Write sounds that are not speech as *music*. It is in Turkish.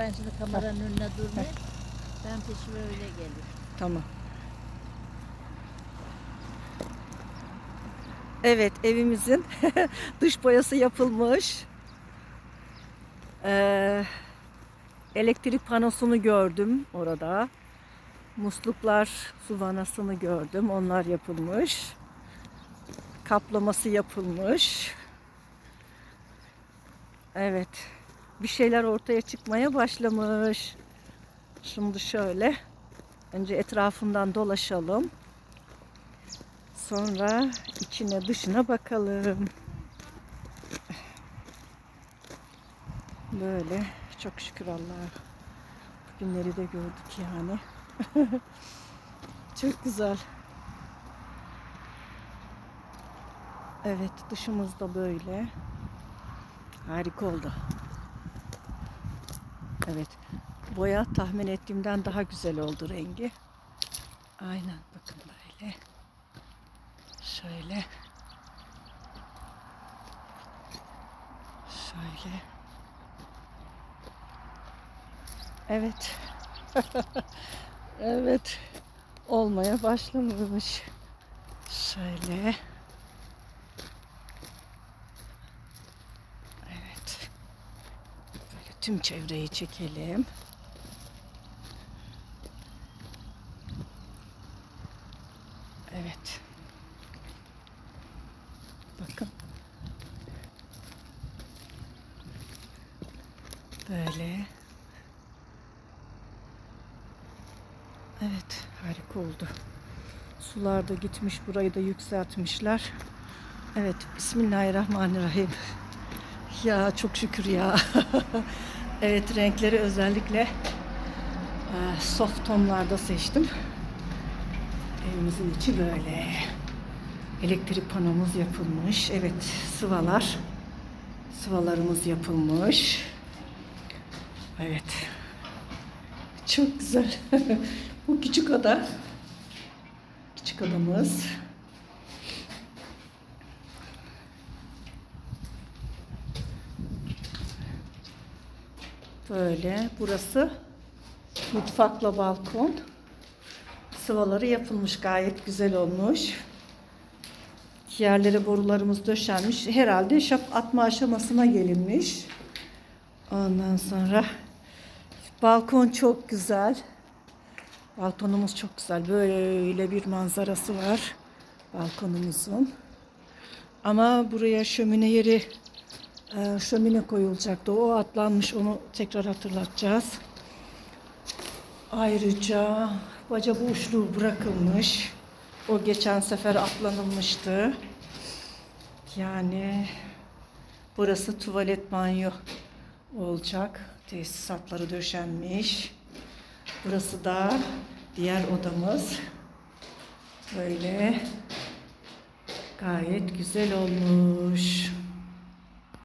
Ben şimdi kameranın önüne durmayayım. Ben peşime öyle gelir. Tamam. Evet evimizin *laughs* dış boyası yapılmış. Ee, elektrik panosunu gördüm orada. Musluklar, su vanasını gördüm. Onlar yapılmış. Kaplaması yapılmış. Evet. Bir şeyler ortaya çıkmaya başlamış. Şimdi şöyle önce etrafından dolaşalım. Sonra içine dışına bakalım. Böyle çok şükür Allah'a. Bugünleri de gördük yani. *laughs* çok güzel. Evet dışımız da böyle. Harika oldu. Evet. Boya tahmin ettiğimden daha güzel oldu rengi. Aynen bakın böyle. Şöyle. Şöyle. Evet. *laughs* evet. Olmaya başlamış. Şöyle. Evet. Böyle tüm çevreyi çekelim. Evet. Bakın. Böyle. Evet, harika oldu. Sular da gitmiş, burayı da yükseltmişler. Evet, Bismillahirrahmanirrahim. Ya çok şükür ya. *laughs* evet, renkleri özellikle e, soft tonlarda seçtim. Evimizin içi böyle. Elektrik panomuz yapılmış. Evet, sıvalar. Sıvalarımız yapılmış. Evet. Çok güzel. *laughs* Bu küçük oda. Küçük odamız. Böyle. Burası mutfakla balkon. Sıvaları yapılmış. Gayet güzel olmuş. Yerlere borularımız döşenmiş. Herhalde şap atma aşamasına gelinmiş. Ondan sonra balkon çok güzel. Balkonumuz çok güzel. Böyle bir manzarası var balkonumuzun. Ama buraya şömine yeri şömine koyulacaktı. O atlanmış. Onu tekrar hatırlatacağız. Ayrıca baca boşluğu bırakılmış. O geçen sefer atlanılmıştı. Yani burası tuvalet banyo olacak. Tesisatları döşenmiş. Burası da diğer odamız. Böyle gayet güzel olmuş.